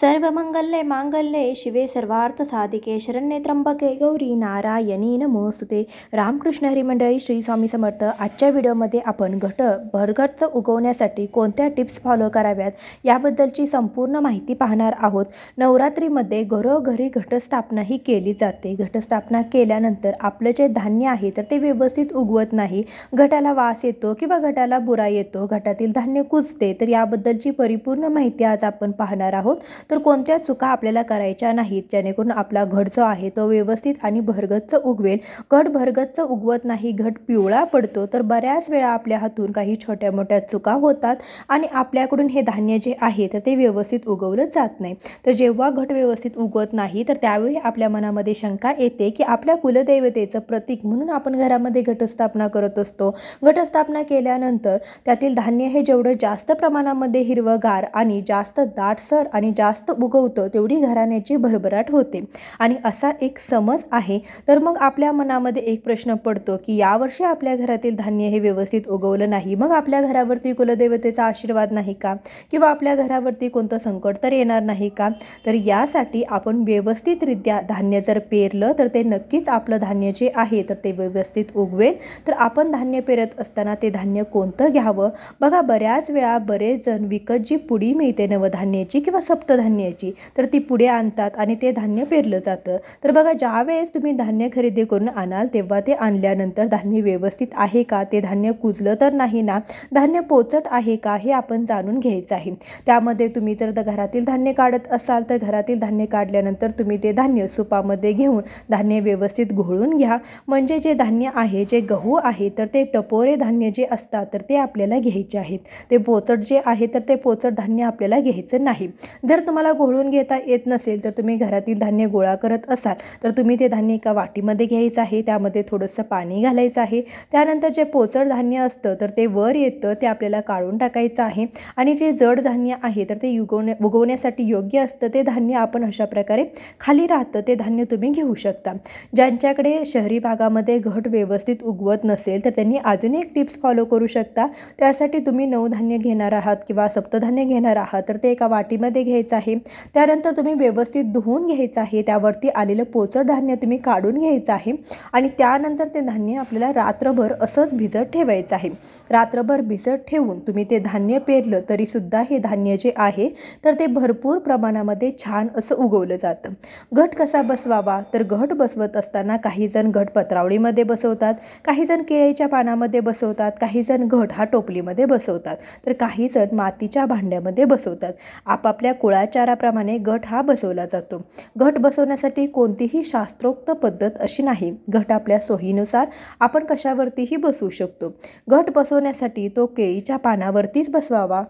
सर्व मंगल्ये मांगल्ये शिवे सर्वार्थ साधिके शरण्ये त्र्यंबके गौरी नारायणी नमोस्तुते रामकृष्ण हरी मंडळी श्री स्वामी समर्थ आजच्या व्हिडिओमध्ये आपण घट भरगच्च उगवण्यासाठी कोणत्या टिप्स फॉलो कराव्यात याबद्दलची संपूर्ण माहिती पाहणार आहोत. नवरात्रीमध्ये घरोघरी घटस्थापना ही केली जाते. घटस्थापना केल्यानंतर आपलं जे धान्य आहे तर ते व्यवस्थित उगवत नाही. घटाला वास येतो किंवा घटाला बुरा येतो. घटातील धान्य कुजते तर याबद्दलची परिपूर्ण माहिती आज आपण पाहणार आहोत. तर कोणत्या चुका आपल्याला करायच्या नाहीत जेणेकरून आपला घट जो आहे तो व्यवस्थित आणि भरगच्च उगवेल. घट भरगच्च उगवत नाही घट पिवळा पडतो तर बऱ्याच वेळा आपल्या हातून काही छोट्या मोठ्या चुका होतात आणि आपल्याकडून हे धान्य जे आहे तर ते व्यवस्थित उगवलं जात नाही. तर जेव्हा घट व्यवस्थित उगवत नाही तर त्यावेळी आपल्या मनामध्ये शंका येते की आपल्या कुलदैवतेचं प्रतीक म्हणून आपण घरामध्ये घटस्थापना करत असतो. घटस्थापना केल्यानंतर त्यातील धान्य हे जेवढं जास्त प्रमाणामध्ये हिरवगार आणि जास्त दाटसर आणि जास्त जास्त उगवतं तेवढी घराण्याची भरभराट होते. आणि असा एक समज आहे. तर मग आपल्या मनामध्ये एक प्रश्न पडतो की यावर्षी आपल्या घरातील धान्य हे व्यवस्थित उगवलं नाही. मग आपल्या घरावरती कुलदेवतेचा आशीर्वाद नाही का? किंवा आपल्या घरावरती कोणतं संकट तर येणार नाही का? तर यासाठी आपण व्यवस्थितरित्या धान्य जर पेरलं तर ते नक्कीच आपलं धान्य जे आहे तर ते व्यवस्थित उगवेल. तर आपण धान्य पेरत असताना ते धान्य कोणतं घ्यावं? बघा बऱ्याच वेळा बरेच जण विकत जी पुडी मिळते नवधान्याची किंवा सप्तधान्य धान्याची तर ती पुढे आणतात आणि ते धान्य पेरलं जातं. तर बघा ज्यावेळेस तुम्ही धान्य खरेदी करून आणाल तेव्हा ते आणल्यानंतर धान्य व्यवस्थित आहे का? ते धान्य कुजलं तर नाही ना? धान्य पोचट आहे का? हे आपण जाणून घ्यायचं आहे. त्यामध्ये तुम्ही जर घरातील धान्य काढत असाल तर घरातील धान्य काढल्यानंतर तुम्ही ते धान्य सुपामध्ये घेऊन धान्य व्यवस्थित घोळून घ्या. म्हणजे जे धान्य आहे जे गहू आहे तर ते टपोरे धान्य जे असतात तर ते आपल्याला घ्यायचे आहेत. ते पोचट जे आहे तर ते पोचट धान्य आपल्याला घ्यायचं नाही. जर तुम्हाला घोळून घेता येत नसेल तर तुम्ही घरातील धान्य गोळा करत असाल. तर तुम्ही ते धान्य एका वाटीमध्ये घ्यायचं आहे त्यामध्ये थोडंसं पाणी घालायचं आहे. त्यानंतर जे पोचड धान्य असतं तर ते वर येतं ते आपल्याला काढून टाकायचं आहे. आणि जे जड धान्य आहे तर ते उगवण्या उगवण्यासाठी योग्य असतं ते धान्य आपण अशा प्रकारे खाली राहतं ते धान्य तुम्ही घेऊ शकता. ज्यांच्याकडे शहरी भागामध्ये घट व्यवस्थित उगवत नसेल तर त्यांनी अजून एक टिप्स फॉलो करू शकता. त्यासाठी तुम्ही नऊ धान्य घेणार आहात किंवा सप्तधान्य घेणार आहात तर ते एका वाटीमध्ये घ्यायचं आहे. त्यानंतर तुम्ही व्यवस्थित धुवून घ्यायचं आहे. त्यावरती आलेलं पोचड धान्य तुम्ही काढून घ्यायचं आहे. आणि त्यानंतर ते धान्य आपल्याला रात्रभर असंच भिजत ठेवायचं आहे. रात्रभर भिजत ठेवून तुम्ही ते धान्य पेरलं तरीसुद्धा हे धान्य जे आहे तर ते भरपूर प्रमाणामध्ये छान असं उगवलं जातं. घट कसा बसवावा? तर घट बसवत असताना काही जण घट पत्रावळीमध्ये बसवतात काही जण केळीच्या पानामध्ये बसवतात काही जण घट हा टोपलीमध्ये बसवतात. तर काही जण मातीच्या भांड्यामध्ये बसवतात. आपापल्या कुळाचाराप्रमाणे घट हा बसवला जातो. घट बसवण्यासाठी कोणतीही शास्त्रोक्त पद्धत अशी नाही. घट आपल्या सोयीनुसार आपण कशावरतीही बसवू शकतो. घट बसवण्यासाठी तो केळीच्या पानावरतीच बसवावा.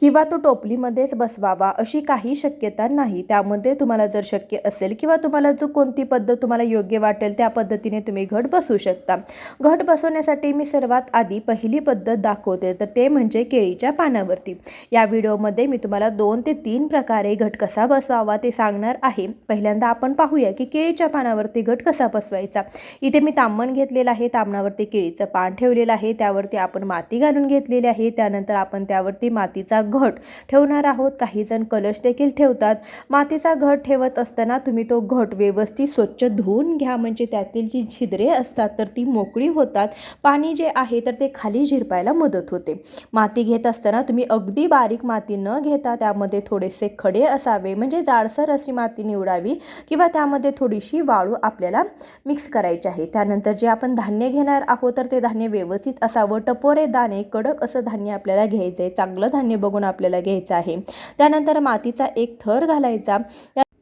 किंवा तो टोपलीमध्येच बसवावा अशी काही शक्यता नाही. त्यामध्ये तुम्हाला जर शक्य असेल किंवा तुम्हाला जो कोणती पद्धत तुम्हाला योग्य वाटेल त्या पद्धतीने तुम्ही घट बसवू शकता. घट बसवण्यासाठी मी सर्वात आधी पहिली पद्धत दाखवते तर ते म्हणजे केळीच्या पानावरती. या व्हिडिओमध्ये मी तुम्हाला दोन ते तीन प्रकारे घट कसा बसवावा ते सांगणार आहे. पहिल्यांदा आपण पाहूया की केळीच्या पानावरती घट कसा बसवायचा. इथे मी तांबण घेतलेलं आहे तांबणावरती केळीचं पान ठेवलेलं आहे त्यावरती आपण माती घालून घेतलेली आहे त्यानंतर आपण त्यावरती मातीचा घट ठेवणार आहोत. काही जण कलश देखील ठेवतात. मातीचा घट ठेवत असताना तुम्ही तो घट व्यवस्थित स्वच्छ धुवून घ्या. म्हणजे त्यातील जी छिद्रे असतात तर ती मोकळी होतात. पाणी जे आहे तर ते खाली झिरपायला मदत होते. माती घेत असताना तुम्ही अगदी बारीक माती न घेता त्यामध्ये थोडेसे खडे असावे. म्हणजे जाडसर अशी माती निवडावी किंवा त्यामध्ये थोडीशी वाळू आपल्याला मिक्स करायची आहे. त्यानंतर जे आपण धान्य घेणार आहोत तर ते धान्य व्यवस्थित असावं. टपोरे दाणे कडक असं धान्य आपल्याला घ्यायचं आहे चांगलं धान्य बघून आपल्याला घ्यायचा आहे. त्यानंतर मातीचा एक थर घालायचा.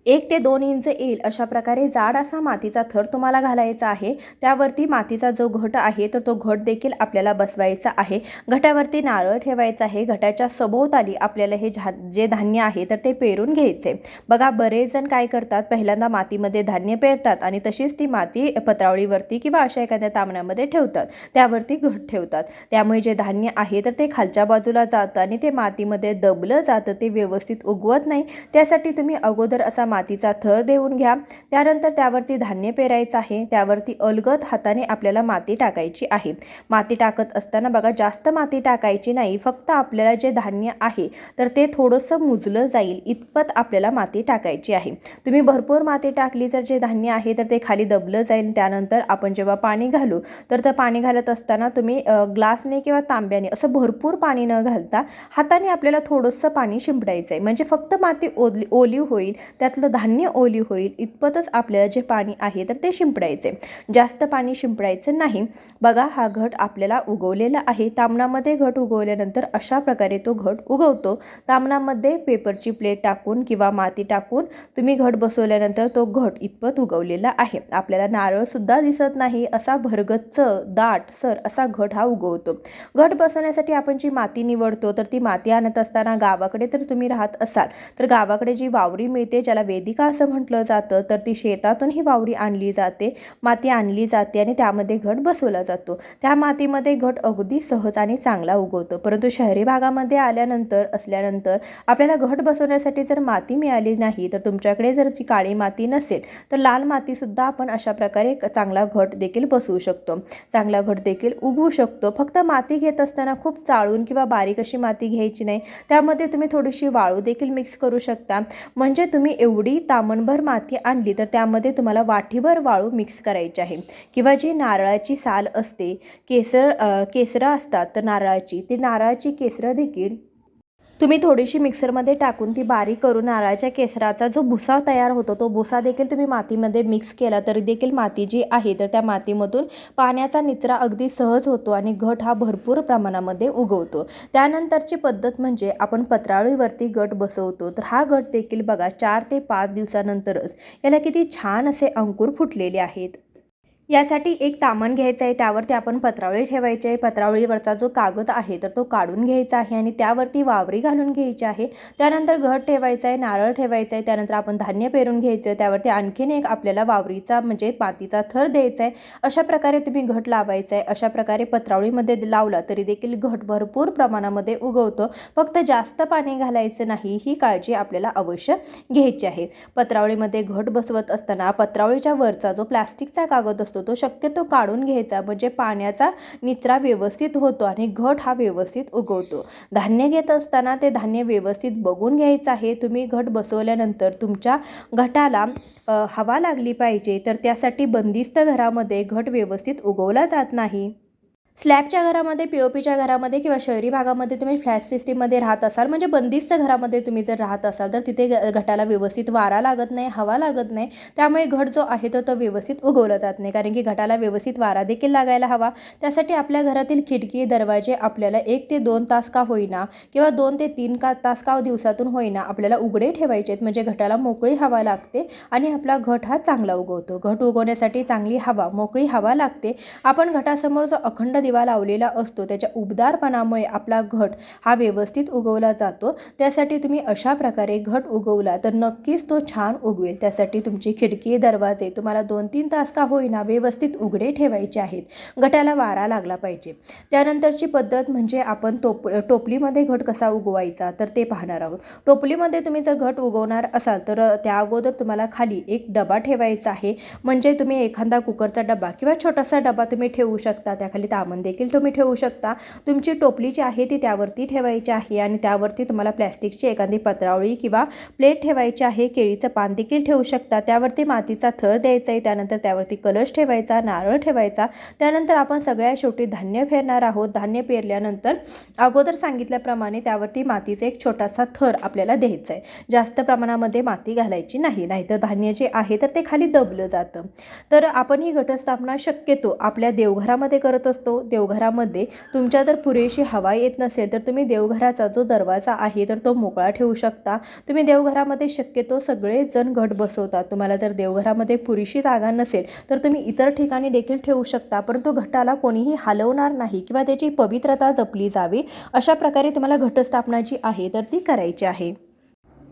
एक ते दोन इंच येईल अशा प्रकारे जाड असा मातीचा थर तुम्हाला घालायचा आहे. त्यावरती मातीचा जो घट आहे तर तो घट देखील आपल्याला बसवायचा आहे. घटावरती नारळ ठेवायचा आहे. घटाच्या सभोवताली आपल्याला हे झा जे धान्य आहे तर ते पेरून घ्यायचे. बघा बरेच जण काय करतात? पहिल्यांदा मातीमध्ये धान्य पेरतात आणि तशीच ती माती पत्रावळीवरती किंवा अशा एखाद्या तांबण्यामध्ये ठेवतात. त्यावरती घट ठेवतात. त्यामुळे जे धान्य आहे तर ते खालच्या बाजूला जातं आणि ते मातीमध्ये दबलं जातं ते व्यवस्थित उगवत नाही. त्यासाठी तुम्ही अगोदर असा मातीचा थर देऊन घ्या. त्यानंतर त्यावरती धान्य पेरायचं आहे. त्यावरती अलगद हाताने आपल्याला माती टाकायची आहे. माती टाकत असताना बघा जास्त माती टाकायची नाही फक्त आपल्याला जे धान्य आहे तर ते थोडंसं मुजलं जाईल. इतपत आपल्याला माती टाकायची आहे. तुम्ही भरपूर माती टाकली तर जे धान्य आहे तर ते खाली दबलं जाईल. त्यानंतर आपण जेव्हा पाणी घालू तर ते पाणी घालत असताना तुम्ही ग्लासने किंवा तांब्याने असं भरपूर पाणी न घालता हाताने आपल्याला थोडंसं पाणी शिंपडायचं आहे म्हणजे फक्त माती ओली ओलीव होईल. त्यातलं धान्य ओली होईल इतपतच आपल्याला जे पाणी आहे तर ते शिंपडायचे. जास्त पाणी शिंपडायचं नाही. बघा हा घट आपल्याला उगवलेला आहे. तामणामध्ये घट उगवल्यानंतर अशा प्रकारे तो घट उगवतो. तामणामध्ये पेपरची प्लेट टाकून किंवा माती टाकून तुम्ही घट बसवल्यानंतर तो घट इतपत उगवलेला आहे. आपल्याला नारळसुद्धा दिसत नाही. असा भरगच्च दाट सर असा घट हा उगवतो. घट बसवण्यासाठी आपण जी माती निवडतो तर ती माती आणत असताना गावाकडे तर तुम्ही राहत असाल. तर गावाकडे जी वावरी मिळते ज्याला वेदिका असं म्हटलं जातं तर ती शेतातून ही वावरी आणली जाते माती आणली जाते आणि त्यामध्ये घट बसवला जातो. त्या मातीमध्ये घट अगदी सहज आणि चांगला उगवतो. परंतु शहरी भागामध्ये आल्यानंतर असल्यानंतर आपल्याला घट बसवण्यासाठी जर माती मिळाली नाही तर तुमच्याकडे जर जी काळी माती नसेल तर लाल मातीसुद्धा आपण अशा प्रकारे चांगला घट देखील बसवू शकतो. चांगला घट देखील उगवू शकतो. फक्त माती घेत असताना खूप चाळून किंवा बारीक अशी माती घ्यायची नाही. त्यामध्ये तुम्ही थोडीशी वाळू देखील मिक्स करू शकता. म्हणजे तुम्ही एवढी तामणभर माती आणली तर त्यामध्ये तुम्हाला वाटीभर वाळू मिक्स करायची आहे. किंवा जी नारळाची साल असते केसर केसरं असतात तर नारळाची ती नारळाची केसरं देखील तुम्ही थोडीशी मिक्सरमध्ये टाकून ती बारीक करून नारळाच्या केसराचा जो भुसा तयार होतो तो भुसा देखील तुम्ही मातीमध्ये मिक्स केला तरी देखील माती जी आहे तर त्या मातीमधून पाण्याचा निचरा अगदी सहज होतो आणि घट हा भरपूर प्रमाणामध्ये उगवतो. त्यानंतरची पद्धत म्हणजे आपण पत्राळीवरती गट बसवतो. तर हा गट देखील बघा चार ते पाच दिवसानंतरच याला किती छान असे अंकुर फुटलेले आहेत. यासाठी एक तामण घ्यायचं आहे. त्यावरती आपण पत्रावळी ठेवायची आहे. पत्रावळीवरचा जो कागद आहे तर तो काढून घ्यायचा आहे आणि त्यावरती वावरी घालून घ्यायची आहे. त्यानंतर घट ठेवायचा आहे नारळ ठेवायचा आहे. त्यानंतर आपण धान्य पेरून घ्यायचं आहे. त्यावरती आणखीन एक आपल्याला वावरीचा म्हणजे मातीचा थर द्यायचा आहे. अशा प्रकारे तुम्ही घट लावायचा आहे. अशा प्रकारे पत्रावळीमध्ये लावला तरी देखील घट भरपूर प्रमाणामध्ये उगवतो. फक्त जास्त पाणी घालायचं नाही ही काळजी आपल्याला अवश्य घ्यायची आहे. पत्रावळीमध्ये घट बसवत असताना पत्रावळीच्या वरचा जो प्लास्टिकचा कागद असतो तो शक्यतो काढून घ्यायचा म्हणजे पाण्याचा निचरा व्यवस्थित होतो आणि घट हा व्यवस्थित उगवतो. धान्य घेत असताना ते धान्य व्यवस्थित बघून घ्यायचं आहे. तुम्ही घट बसवल्यानंतर तुमच्या घटाला हवा लागली पाहिजे तर त्यासाठी बंदिस्त घरामध्ये घट व्यवस्थित उगवला जात नाही. स्लॅबच्या घरामध्ये पी ओ पीच्या घरामध्ये किंवा शहरी भागामध्ये तुम्ही फ्लॅट सिस्टीममध्ये राहत असाल म्हणजे बंदिस्त घरामध्ये तुम्ही जर राहत असाल तर तिथे ग घटाला व्यवस्थित वारा लागत नाही हवा लागत नाही. त्यामुळे घट जो आहे तो तो व्यवस्थित उगवला जात नाही. कारण की घटाला व्यवस्थित वारा देखील लागायला हवा. त्यासाठी आपल्या घरातील खिडकी दरवाजे आपल्याला एक ते दोन तास का होईना किंवा दोन ते तीन का तास का दिवसातून होईना आपल्याला उघडे ठेवायचे आहेत म्हणजे घटाला मोकळी हवा लागते आणि आपला घट हा चांगला उगवतो. घट उगवण्यासाठी चांगली हवा मोकळी हवा लागते. आपण घटासमोर जो अखंड दिवा लावलेला असतो. त्याच्या उबदारपणामुळे आपला घट हा व्यवस्थित उगवला जातो. त्यासाठी तुम्ही अशा प्रकारे घट उगवला तर नक्कीच तो छान उगवेल. त्यासाठी तुमची खिडकी दरवाजे तुम्हाला दोन तीन तास का होईना व्यवस्थित उघडे ठेवायचे आहेत. घटाला वारा लागला पाहिजे. त्यानंतरची पद्धत म्हणजे आपण टोप टोपलीमध्ये घट कसा उगवायचा तर ते पाहणार आहोत. टोपलीमध्ये तुम्ही जर घट उगवणार असाल तर त्या अगोदर तुम्हाला खाली एक डबा ठेवायचा आहे. म्हणजे तुम्ही एखादा कुकरचा डबा किंवा छोटासा डबा तुम्ही ठेवू शकता. त्याखाली तामण देखील तुम्ही ठेवू शकता. तुमची टोपली जी आहे ती त्यावरती ठेवायची आहे आणि त्यावरती तुम्हाला प्लॅस्टिकची एखादी पत्रावळी किंवा प्लेट ठेवायची आहे. केळीचं पान देखील ठेवू शकता. त्यावरती मातीचा थर द्यायचा आहे. त्यानंतर त्यावरती कलश ठेवायचा नारळ ठेवायचा. त्यानंतर आपण सगळ्या शेवटी धान्य फेरणार आहोत. धान्य पेरल्यानंतर अगोदर सांगितल्याप्रमाणे त्यावरती मातीचा एक छोटासा थर आपल्याला द्यायचा आहे. जास्त प्रमाणामध्ये माती घालायची नाही. नाहीतर धान्य जे आहे तर ते खाली दबलं जातं. तर आपण ही घटस्थापना शक्यतो आपल्या देवघरामध्ये करत असतो. देवघरामध्ये तुमच्या जर पुरेशी हवा येत नसेल तर तुम्ही देवघराचा जो दरवाजा आहे तर तो मोकळा ठेवू शकता. तुम्ही देवघरामध्ये शक्यतो सगळेच जण घट बसवतात. तुम्हाला जर देवघरामध्ये पुरेशी जागा नसेल तर तुम्ही इतर ठिकाणी देखील ठेवू शकता. परंतु घटाला कोणीही हलवणार नाही किंवा त्याची पवित्रता जपली जावी अशा प्रकारे तुम्हाला घटस्थापना जी आहे तर ती करायची आहे.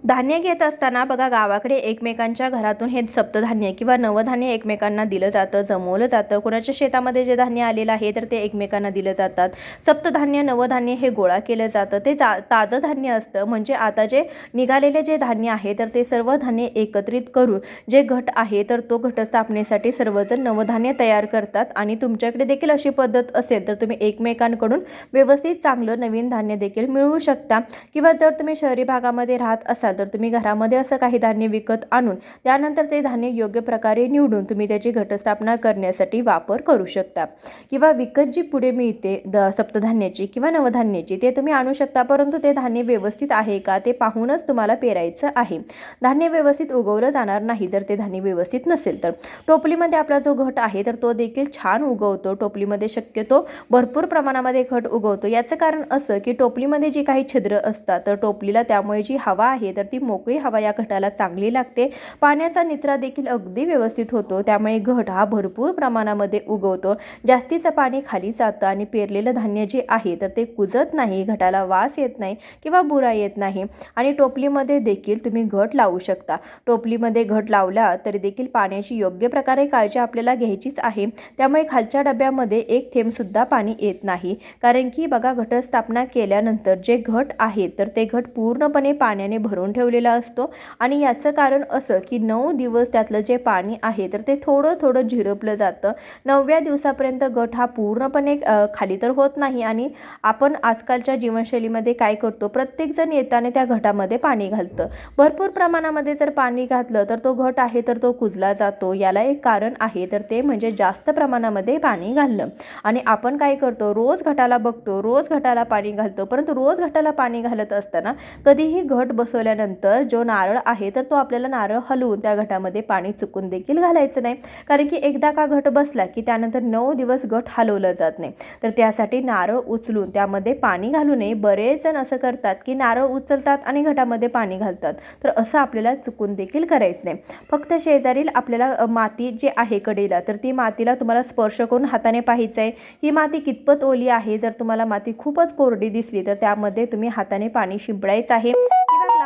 धान्य घेत असताना बघा गावाकडे एकमेकांच्या घरातून हे सप्तधान्य किंवा नवधान्य एकमेकांना दिलं जातं जमवलं जातं. कोणाच्या शेतामध्ये जे धान्य आलेलं आहे तर ते एकमेकांना दिलं जातात. सप्तधान्य नवधान्य हे गोळा केलं जातं. ते जा ताजं धान्य असतं. म्हणजे आता जे निघालेले जे धान्य आहे तर ते सर्व धान्य एकत्रित करून जे घट आहे तर तो घट स्थापनेसाठी सर्वजण नवधान्य तयार करतात. आणि तुमच्याकडे देखील अशी पद्धत असेल तर तुम्ही एकमेकांकडून व्यवस्थित चांगलं नवीन धान्य देखील मिळवू शकता. किंवा जर तुम्ही शहरी भागामध्ये राहत असाल तर तुम्ही घरामध्ये असं काही धान्य विकत आणून त्यानंतर ते धान्य योग्य प्रकारे निवडून तुम्ही त्याची घटस्थापना करण्यासाठी वापर करू शकता. किंवा विकत जी पुढे मिळते द सप्तधान्याची किंवा नवधान्याची ते तुम्ही आणू शकता परंतु ते धान्य व्यवस्थित आहे का ते पाहूनच तुम्हाला पेरायचं आहे. धान्य व्यवस्थित उगवलं जाणार नाही जर ते धान्य व्यवस्थित नसेल तर. टोपलीमध्ये आपला जो घट आहे तर तो देखील छान उगवतो. टोपलीमध्ये शक्यतो भरपूर प्रमाणामध्ये घट उगवतो. याचं कारण असं की टोपलीमध्ये जी काही छिद्र असतात तर टोपलीला त्यामुळे जी हवा आहे तर ती मोकळी हवा या घटाला चांगली लागते. पाण्याचा निचरा देखील अगदी व्यवस्थित होतो. त्यामुळे घट हा भरपूर प्रमाणामध्ये उगवतो. जास्तीचं पाणी खाली जातं आणि पेरलेलं धान्य जे आहे तर ते कुजत नाही घटाला वास येत नाही किंवा बुरा येत नाही. आणि टोपलीमध्ये देखील तुम्ही घट लावू शकता. टोपलीमध्ये घट लावला तरी देखील पाण्याची योग्य प्रकारे काळजी आपल्याला घ्यायचीच आहे. त्यामुळे खालच्या डब्यामध्ये एक थेंबसुद्धा पाणी येत नाही. कारण की बघा घटस्थापना केल्यानंतर जे घट आहे तर ते घट पूर्णपणे पाण्याने भरून ठेवलेला असतो. आणि याचं कारण असं की नऊ दिवस त्यातलं जे पाणी आहे तर ते थोडं थोडं झिरपलं जातं. नवव्या दिवसापर्यंत गट हा पूर्णपणे खाली तर होत नाही आणि आपण आजकालच्या जीवनशैलीमध्ये काय करतो प्रत्येकजण येताना त्या घटामध्ये पाणी घालतं. भरपूर प्रमाणामध्ये जर पाणी घातलं तर तो घट आहे तर तो कुजला जातो. याला एक कारण आहे तर ते म्हणजे जास्त प्रमाणामध्ये पाणी घालणं. आणि आपण काय करतो रोज घटाला बघतो रोज घटाला पाणी घालतो. परंतु रोज घटाला पाणी घालत असताना कधीही घट घातल्यानंतर जो नारळ आहे तर तो आपल्याला नारळ हलवून त्या घटामध्ये पाणी चुकून देखील घालायचं नाही. कारण की एकदा का घट बसला की त्यानंतर नऊ दिवस घट हलवलं जात नाही. तर त्यासाठी नारळ उचलून त्यामध्ये पाणी घालू नये. बरेच जण असं करतात की नारळ उचलतात आणि घटामध्ये पाणी घालतात. तर असं आपल्याला चुकून देखील करायचं नाही. फक्त शेजारील आपल्याला माती जी आहे कडेला तर ती मातीला तुम्हाला स्पर्श करून हाताने पाहायचं आहे ही माती कितपत ओली आहे? जर तुम्हाला माती खूपच कोरडी दिसली तर त्यामध्ये तुम्ही हाताने पाणी शिंपडायचं आहे. किंवा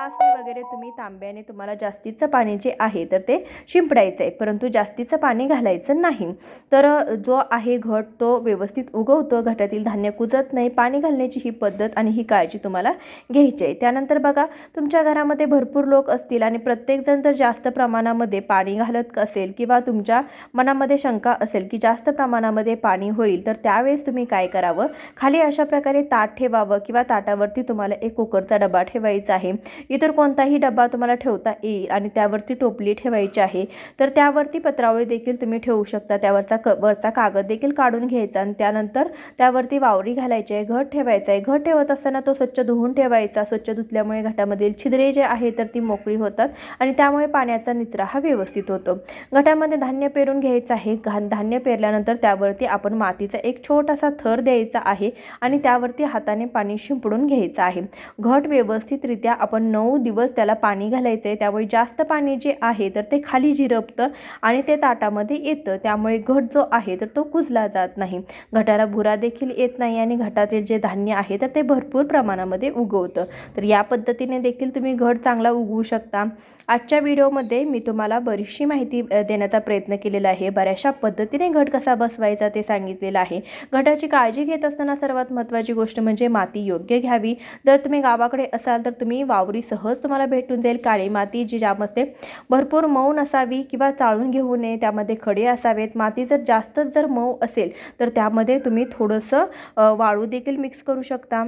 वगैरे तुम्ही तांब्याने तुम्हाला जास्तीचं पाणी जे आहे तर ते शिंपडायचं आहे परंतु जास्तीचं पाणी घालायचं नाही. तर जो आहे घट तो व्यवस्थित उगवतो घटातील धान्य कुजत नाही. पाणी घालण्याची ही पद्धत आणि ही काळजी तुम्हाला घ्यायची आहे. त्यानंतर बघा तुमच्या घरामध्ये भरपूर लोक असतील आणि प्रत्येकजण जर जास्त प्रमाणामध्ये पाणी घालत असेल किंवा तुमच्या मनामध्ये शंका असेल की जास्त प्रमाणामध्ये पाणी होईल तर त्यावेळेस तुम्ही काय करावं? खाली अशा प्रकारे ताट ठेवावं किंवा ताटावरती तुम्हाला एक कुकरचा डबा ठेवायचा आहे. इतर कोण कोणताही डबा तुम्हाला ठेवता येईल आणि त्यावरती टोपली ठेवायची आहे तर त्यावरती पत्रावळी देखील तुम्ही ठेवू शकता. त्यावरचा क वरचा कागद देखील काढून घ्यायचा आणि त्यानंतर त्यावरती वावरी घालायची आहे घट ठेवायचा आहे. घट ठेवत असताना तो स्वच्छ धुवून ठेवायचा. स्वच्छ धुतल्यामुळे घटामधील छिद्रे जे आहे तर ती मोकळी होतात आणि त्यामुळे पाण्याचा निचरा हा व्यवस्थित होतो. घटामध्ये धान्य पेरून घ्यायचं आहे. घाण धान्य पेरल्यानंतर त्यावरती आपण मातीचा एक छोटासा थर द्यायचा आहे आणि त्यावरती हाताने पाणी शिंपडून घ्यायचं आहे. घट व्यवस्थितरित्या आपण नऊ दिवस त्याला पाणी घालायचं आहे त्यामुळे जास्त पाणी जे आहे तर ते खाली झिरपतं आणि ते ताटामध्ये येतं. त्यामुळे घट जो आहे तर तो कुजला जात नाही. घटाला भुरा देखील येत नाही आणि घटातील जे धान्य आहे तर ते भरपूर प्रमाणामध्ये उगवतं. तर या पद्धतीने देखील तुम्ही घट चांगला उगवू शकता. आजच्या व्हिडिओमध्ये मी तुम्हाला बरीचशी माहिती देण्याचा प्रयत्न केलेला आहे. बऱ्याचशा पद्धतीने घट कसा बसवायचा ते सांगितलेलं आहे. घटाची काळजी घेत असताना सर्वात महत्त्वाची गोष्ट म्हणजे माती योग्य घ्यावी. जर तुम्ही गावाकडे असाल तर तुम्ही वावरी सहज तुम्हाला तुम्हाला भेटून जाईल काळी माती जी ज्यामध्ये भरपूर मऊ नसावी किंवा चाळून घेऊ नये त्यामध्ये खडे असावेत. माती जर जास्तच जर मऊ असेल तर त्यामध्ये तुम्ही थोडंसं वाळू देखील मिक्स करू शकता.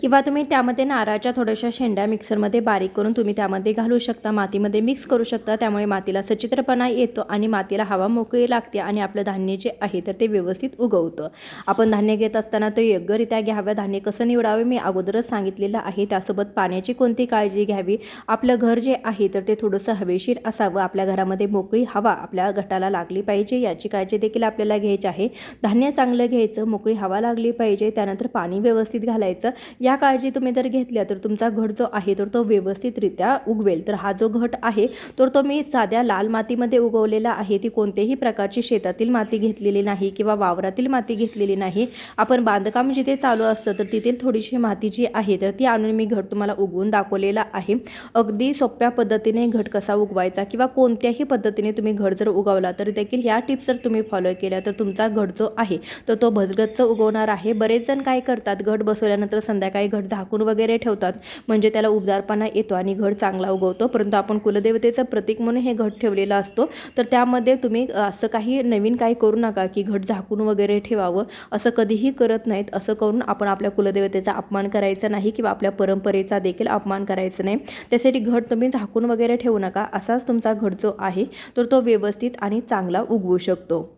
किंवा तुम्ही त्यामध्ये नारळाच्या थोड्याशा शेंड्या मिक्सरमध्ये बारीक करून तुम्ही त्यामध्ये घालू शकता मातीमध्ये मिक्स करू शकता. त्यामुळे मातीला सचित्रपणा येतो आणि मातीला हवा मोकळी लागते आणि आपलं धान्य जे आहे तर ते व्यवस्थित उगवतं. आपण धान्य घेत असताना ते योग्यरित्या घ्यावं. धान्य कसं निवडावे मी अगोदरच सांगितलेलं आहे. त्यासोबत पाण्याची कोणती काळजी घ्यावी? आपलं घर जे आहे तर ते थोडंसं हवेशीर असावं. आपल्या घरामध्ये मोकळी हवा आपल्या गटाला लागली पाहिजे याची काळजी देखील आपल्याला घ्यायची आहे. धान्य चांगलं घ्यायचं मोकळी हवा लागली पाहिजे त्यानंतर पाणी व्यवस्थित घालायचं. या काळजी तुम्ही जर घेतल्या तर तुमचा घट जो आहे तर तो व्यवस्थितरित्या उगवेल. तर हा जो घट आहे तर तो मी साध्या लाल मातीमध्ये उगवलेला आहे. ती कोणत्याही प्रकारची शेतातील माती घेतलेली नाही किंवा वावरातील माती घेतलेली नाही. आपण बांधकाम जिथे चालू असतं तर तेथील थोडीशी माती जी आहे तर ती आणून मी घट तुम्हाला उगवून दाखवलेला आहे. अगदी सोप्या पद्धतीने घट कसा उगवायचा किंवा कोणत्याही पद्धतीने तुम्ही घट जर उगवला तर देखील ह्या टिप्स जर तुम्ही फॉलो केल्या तर तुमचा घट जो आहे तर तो भजगच्च उगवणार आहे. बरेच जण काय करतात घट बसवल्यानंतर संध्याकाळी काही घट झाकून वगैरे ठेवतात. म्हणजे त्याला उबदारपणा येतो आणि घट चांगला उगवतो. परंतु आपण कुलदेवतेचं प्रतीक म्हणून हे घट ठेवलेलं असतो. तर त्यामध्ये तुम्ही असं काही नवीन काही करू नका की घट झाकून वगैरे ठेवावं. असं कधीही करत नाहीत. असं करून आपण आपल्या कुलदेवतेचा अपमान करायचा नाही किंवा आपल्या परंपरेचा देखील अपमान करायचा नाही. त्यासाठी घट तुम्ही झाकून वगैरे ठेवू नका. असाच तुमचा घट जो आहे तर तो व्यवस्थित आणि चांगला उगवू शकतो.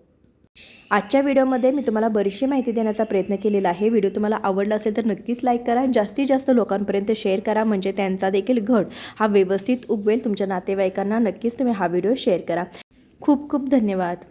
आजच्या व्हिडिओमध्ये मी तुम्हाला बरीचशी माहिती देण्याचा प्रयत्न केलेला आहे. व्हिडिओ तुम्हाला आवडला असेल तर नक्कीच लाईक करा जास्तीत जास्त लोकांपर्यंत शेअर करा. म्हणजे त्यांचा देखील घट हा व्यवस्थित उगवेल तुमच्या नातेवाईकांना. नक्कीच तुम्ही हा व्हिडिओ शेअर करा. खूप खूप धन्यवाद.